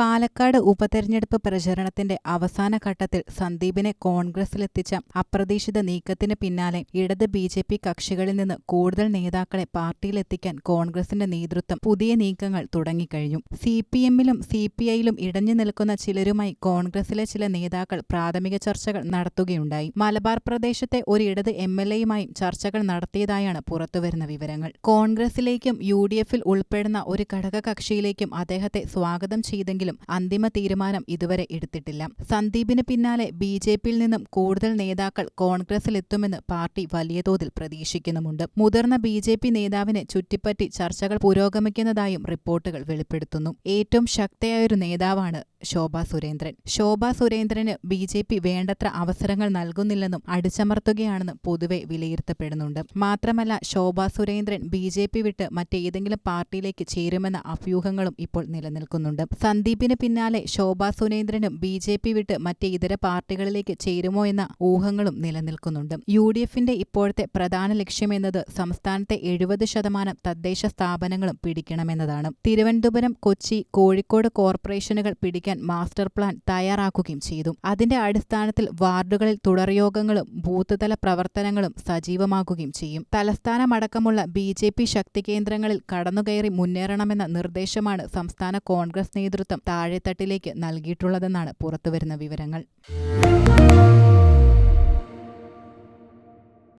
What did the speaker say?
പാലക്കാട് ഉപതെരഞ്ഞെടുപ്പ് പ്രചരണത്തിന്റെ അവസാന ഘട്ടത്തിൽ സന്ദീപിനെ കോൺഗ്രസിലെത്തിച്ച അപ്രതീക്ഷിത നീക്കത്തിന് പിന്നാലെ ഇടത് ബി ജെ പി കക്ഷികളിൽ നിന്ന് കൂടുതൽ നേതാക്കളെ പാർട്ടിയിലെത്തിക്കാൻ കോൺഗ്രസിന്റെ നേതൃത്വം പുതിയ നീക്കങ്ങൾ തുടങ്ങിക്കഴിഞ്ഞു. സി പി എമ്മിലും സി പി ഐയിലും ഇടഞ്ഞു നിൽക്കുന്ന ചിലരുമായി കോൺഗ്രസിലെ ചില നേതാക്കൾ പ്രാഥമിക ചർച്ചകൾ നടത്തുകയുണ്ടായി. മലബാർ പ്രദേശത്തെ ഒരു ഇടത് എം എൽ എയുമായും ചർച്ചകൾ നടത്തിയതായാണ് പുറത്തുവരുന്ന വിവരങ്ങൾ. കോൺഗ്രസിലേക്കും യു ഡി എഫിൽ ഉൾപ്പെടുന്ന ഒരു ഘടകകക്ഷിയിലേക്കും അദ്ദേഹത്തെ സ്വാഗതം ചെയ്തെങ്കിലും അന്തിമ തീരുമാനം ഇതുവരെ എടുത്തിട്ടില്ല. സന്ദീപിന് പിന്നാലെ ബി ജെ പിയിൽ നിന്നും കൂടുതൽ നേതാക്കൾ കോൺഗ്രസിലെത്തുമെന്ന് പാർട്ടി വലിയ തോതിൽ പ്രതീക്ഷിക്കുന്നുമുണ്ട്. മുതിർന്ന ബി ജെ പി നേതാവിനെ ചുറ്റിപ്പറ്റി ചർച്ചകൾ പുരോഗമിക്കുന്നതായും റിപ്പോർട്ടുകൾ വെളിപ്പെടുത്തുന്നു. ഏറ്റവും ശക്തയായൊരു നേതാവാണ് ശോഭാ സുരേന്ദ്രൻ. ശോഭ സുരേന്ദ്രന് ബി ജെ പി വേണ്ടത്ര അവസരങ്ങൾ നൽകുന്നില്ലെന്നും അടിച്ചമർത്തുകയാണെന്നും പൊതുവെ വിലയിരുത്തപ്പെടുന്നുണ്ട്. മാത്രമല്ല Shobha Surendran B J P വിട്ട് മറ്റേതെങ്കിലും പാർട്ടിയിലേക്ക് ചേരുമെന്ന അഭ്യൂഹങ്ങളും ഇപ്പോൾ നിലനിൽക്കുന്നുണ്ട്. സന്ദീപിന് പിന്നാലെ ശോഭ സുരേന്ദ്രനും ബി ജെ പി വിട്ട് മറ്റ് ഇതര പാർട്ടികളിലേക്ക് ചേരുമോ എന്ന ഊഹങ്ങളും നിലനിൽക്കുന്നുണ്ട്. യു ഡി എഫിന്റെ ഇപ്പോഴത്തെ പ്രധാന ലക്ഷ്യമെന്നത് സംസ്ഥാനത്തെ എഴുപത് ശതമാനം തദ്ദേശ സ്ഥാപനങ്ങളും പിടിക്കണമെന്നതാണ്. തിരുവനന്തപുരം കൊച്ചി കോഴിക്കോട് കോർപ്പറേഷനുകൾ പിടിക്കാൻ മാസ്റ്റർ പ്ലാൻ തയ്യാറാക്കുകയും ചെയ്തു. അതിന്റെ അടിസ്ഥാനത്തിൽ വാർഡുകളിൽ തുടർയോഗങ്ങളും ബൂത്ത്തല പ്രവർത്തനങ്ങളും സജീവമാക്കുകയും ചെയ്യും. തലസ്ഥാനമടക്കമുള്ള ബി ജെ പി ശക്തി കേന്ദ്രങ്ങളിൽ കടന്നുകയറി മുന്നേറണമെന്ന നിർദ്ദേശമാണ് സംസ്ഥാന കോൺഗ്രസ് നേതൃത്വം താഴെത്തട്ടിലേക്ക് നൽകിയിട്ടുള്ളതെന്നാണ് പുറത്തുവരുന്ന വിവരങ്ങൾ.